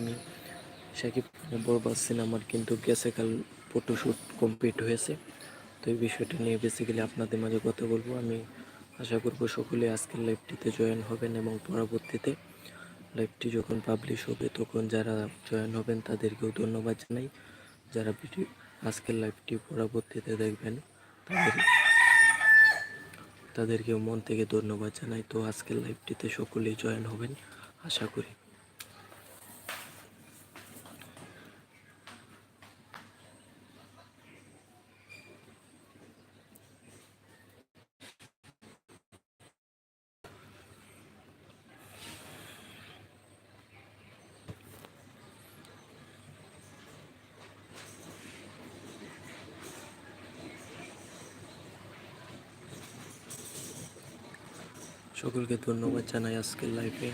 আমি সাকিব বরবাদ সিনেমার কিন্তু গেছে কাল ফটোশ্যুট কমপ্লিট হয়েছে। তো এই বিষয়টা নিয়ে বেসিক্যালি আপনাদের মাঝে কথা বলব। আমি আশা করব সকলে আজকের লাইভটিতে জয়েন হবেন এবং পরবর্তীতে লাইভটি যখন পাবলিশ হবে, তখন যারা জয়েন হবেন তাদেরকেও ধন্যবাদ জানাই। যারা ভিডিও আজকের লাইভটি পরবর্তীতে দেখবেন, তাদের তাদেরকেও মন থেকে ধন্যবাদ জানাই। তো আজকের লাইভটিতে সকলেই জয়েন হবেন, আশা করি। সকলকে ধন্যবাদ জানাই আজকের লাইভে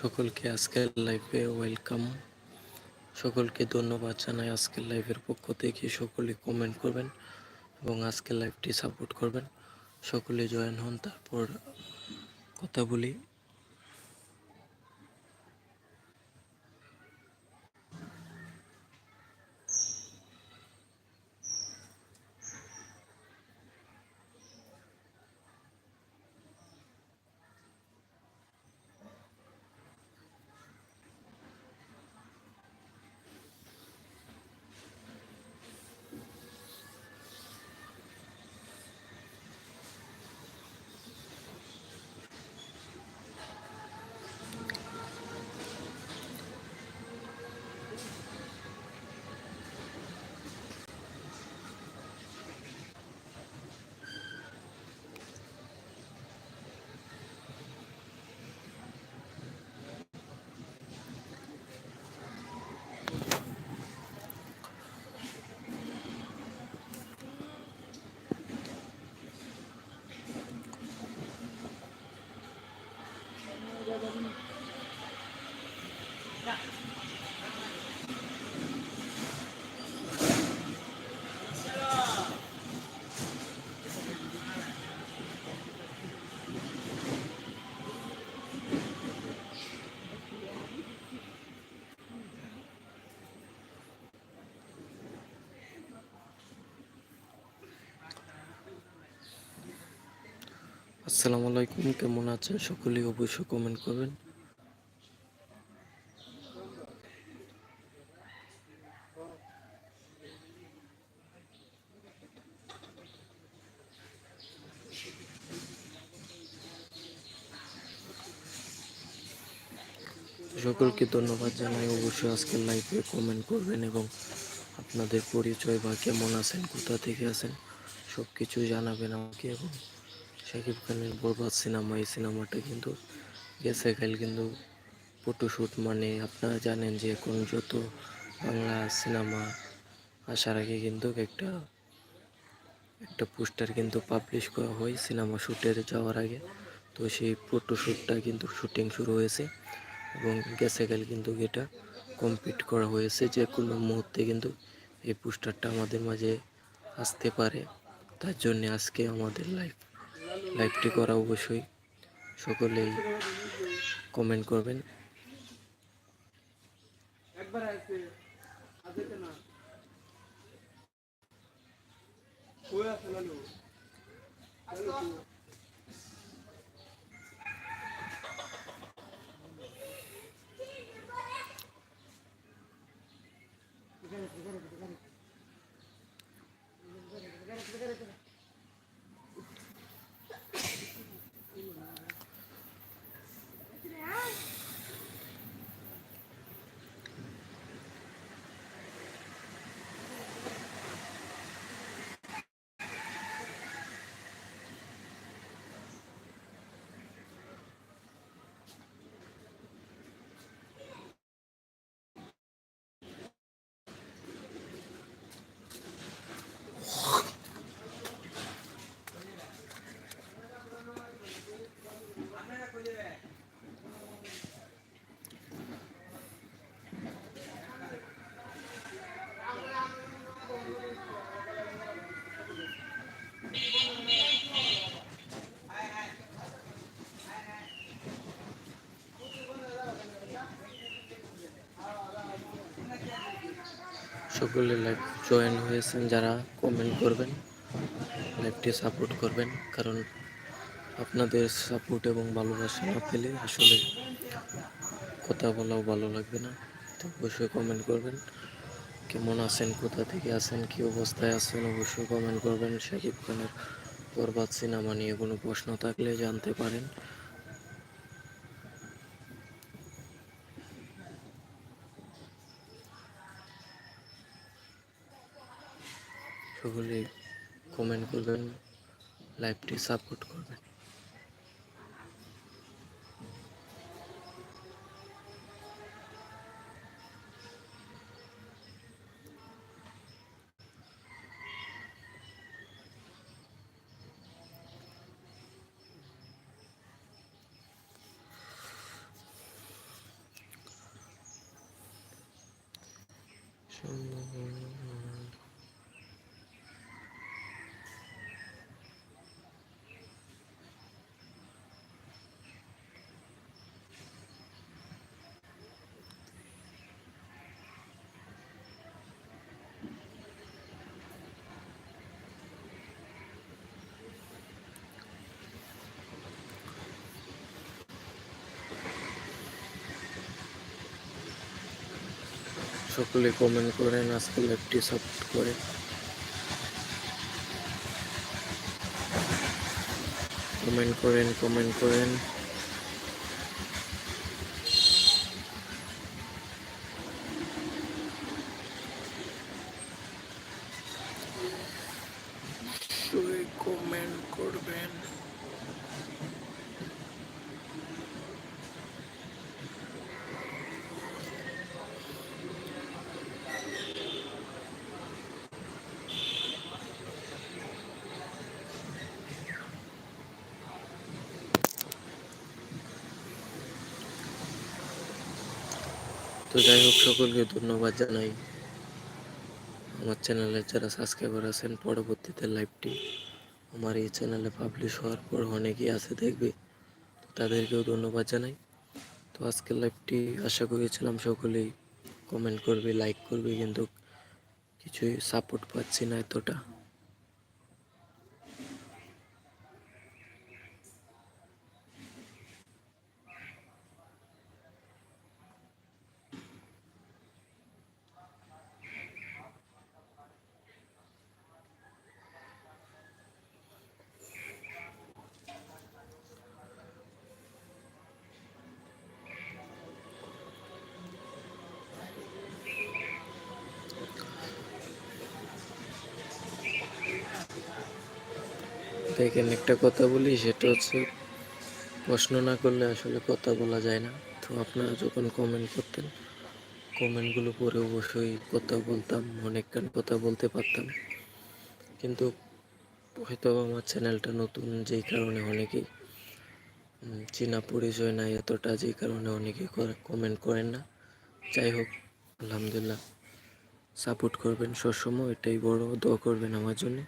সকলকে আজকের লাইফে ওয়েলকাম সকলকে ধন্যবাদ জানাই আজকের লাইফের পক্ষ থেকে। সকলে কমেন্ট করবেন এবং আজকের লাইফটি সাপোর্ট করবেন। সকলে জয়েন হন, তারপর কথা বলি। আসসালামু আলাইকুম, কেমন আছেন? সকলেই অবশ্যই কমেন্ট করবেন। সকলকে ধন্যবাদ জানাই। অবশ্যই আজকের লাইভে কমেন্ট করবেন এবং আপনাদের পরিচয় বা কেমন আছেন, কোথা থেকে আছেন সব কিছু জানাবেন আমাকে এবং শাকিব খানের বরবাদ সিনেমা, এই সিনেমাটা কিন্তু গেছে কাল কিন্তু ফটোশ্যুট মানে আপনারা জানেন যে এখন যত বাংলা সিনেমা আসার আগে কিন্তু একটা একটা পোস্টার কিন্তু পাবলিশ করা হয় সিনেমা শ্যুটের যাওয়ার আগে। তো সেই ফটোশ্যুটটা কিন্তু শুটিং শুরু হয়েছে এবং গেছে কাল কিন্তু এটা কমপ্লিট করা হয়েছে। যে কোনো মুহূর্তে কিন্তু এই পোস্টারটা আমাদের মাঝে আসতে পারে। তার জন্যে আজকে আমাদের লাইভ লাইভটি করা অবশ্যই সকলেই কমেন্ট করবেন। আসছে সকলে লাইভ জয়েন হয়েছেন, যারা কমেন্ট করবেন লাইভটি সাপোর্ট করবেন, কারণ আপনাদের সাপোর্ট এবং ভালোবাসা না পেলে আসলে কথা বলাও ভালো লাগবে না। তো অবশ্যই কমেন্ট করবেন, কেমন আছেন, কোথা থেকে আছেন, কী অবস্থায় আছেন, অবশ্যই কমেন্ট করবেন। শাকিব খানের বরবাদ সিনেমা নিয়ে কোনো প্রশ্ন থাকলে জানতে পারেন। কমেন্ট করবেন লাইভটি সাপোর্ট করবেন সকলে কমেন্ট করেন আজকে লাইভটি সাপোর্ট করে। কমেন্ট করেন কমেন্ট করেন কমেন্ট করবেন তো যাই হোক সকলকে ধন্যবাদ জানাই। আমার চ্যানেলে যারা সাবস্ক্রাইবার আছেন, পরবর্তীতে লাইভটি আমার এই চ্যানেলে পাবলিশ হওয়ার পর অনেকেই আছে দেখবে তাদেরকেও ধন্যবাদ জানাই। তো আজকের লাইভটি আশা করেছিলাম সকলেই কমেন্ট করবে লাইক করবে, কিন্তু কিছুই সাপোর্ট পাচ্ছি না এতটা। দেখেন, একটা কথা বলি, সেটা হচ্ছে প্রশ্ন না করলে আসলে কথা বলা যায় না। তো আপনারা যখন কমেন্ট করতেন কমেন্টগুলো পরে অবশ্যই কথা বলতাম, অনেকক্ষণ কথা বলতে পারতাম। কিন্তু হয়তো আমার চ্যানেলটা নতুন, যেই কারণে অনেকেই চেনা পরিচয় নাই এতটা, যেই কারণে অনেকেই কমেন্ট করেন না। যাই হোক, আলহামদুলিল্লাহ সাপোর্ট করবেন সবসময়, এটাই বড় দোয়া করবেন আমার জন্য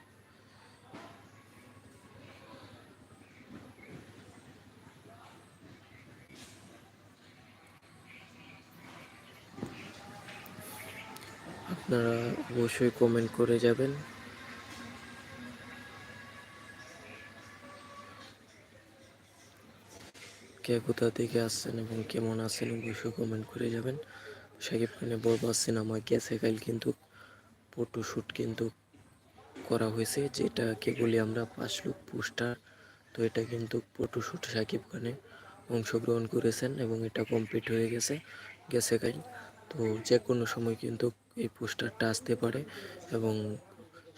আপনারা অবশ্যই কমেন্ট করে যাবেন। কে কোথা থেকে আসছেন এবং কেমন আছেন অবশ্যই কমেন্ট করে যাবেন। সাকিব খানের বরবাদ সিনেমায় গেছে কাল কিন্তু ফটোশ্যুট কিন্তু করা হয়েছে যেটাকে বলি আমরা পাঁচ লুক পোস্টার তো এটা কিন্তু ফটোশ্যুট সাকিব খানে অংশগ্রহণ করেছেন এবং এটা কমপ্লিট হয়ে গেছে গেছে কাল। তো যে কোনো সময় কিন্তু এই পোস্টারটা আসতে পারে এবং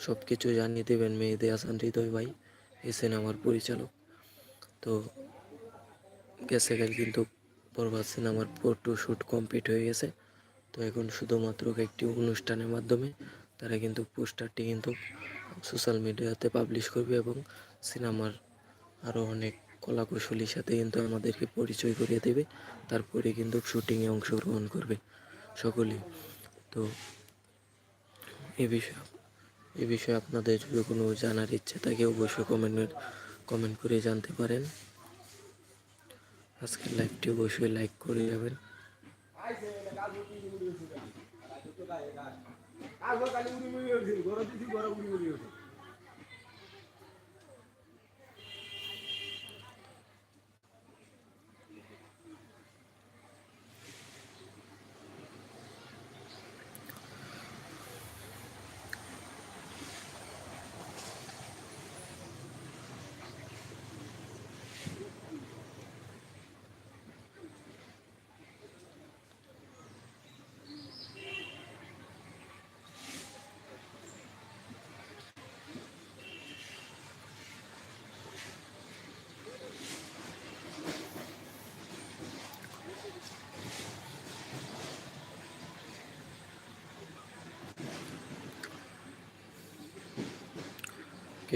সব কিছু জানিয়ে দেবেন মেয়েদের আসান হৃদয় ভাই এই সিনেমার পরিচালক। তো গেছে কাল কিন্তু বরবাদ সিনেমার ফটো শ্যুট কমপ্লিট হয়ে গেছে। তো এখন শুধুমাত্র একটি অনুষ্ঠানের মাধ্যমে তারা কিন্তু পোস্টারটি কিন্তু সোশ্যাল মিডিয়াতে পাবলিশ করবে এবং সিনেমার আরও অনেক কলাকুশলীর সাথে কিন্তু আমাদেরকে পরিচয় করিয়ে দেবে। তারপরে কিন্তু শ্যুটিংয়ে অংশগ্রহণ করবে সকলেই। তো এ বিষয়ে এ বিষয়ে আপনাদের যদি কোনো জানার ইচ্ছে থাকে অবশ্যই কমেন্ট কমেন্ট করে জানতে পারেন আজকের লাইভটি অবশ্যই লাইক করে যাবেন কালো কালি উড়ি মুড়ি হয়েছে গরম দিছি গরম উড়ি মুড়ি হয়েছে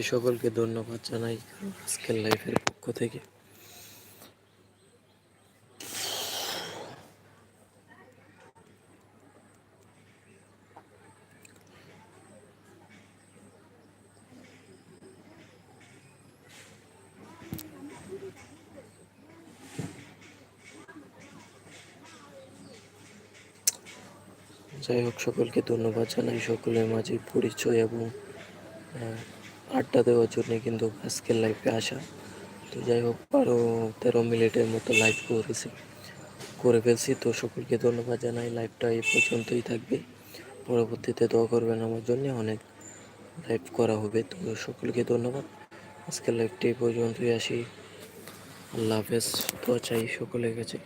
কে সকলকে ধন্যবাদ জানাই আজকের লাইফের পক্ষ থেকে। যাই হোক, সকলকে ধন্যবাদ জানাই। সকলের মাঝে পরিচয় এবং আড্ডা দেওয়ার জন্য কিন্তু আজকের লাইফে আসা। তো যাই হোক বারো তেরো মিনিটের মতো লাইভ করেছি, করে ফেলছি। তো সকলকে ধন্যবাদ জানাই লাইভটা এই পর্যন্তই থাকবে। পরবর্তীতে দোয়া করবেন আমার জন্য, অনেক লাইভ করা হবে। তো সকলকে ধন্যবাদ। আজকের লাইভটি এই পর্যন্তই আসি। আল্লাহ হাফেজ। তো চাই সকলের কাছে।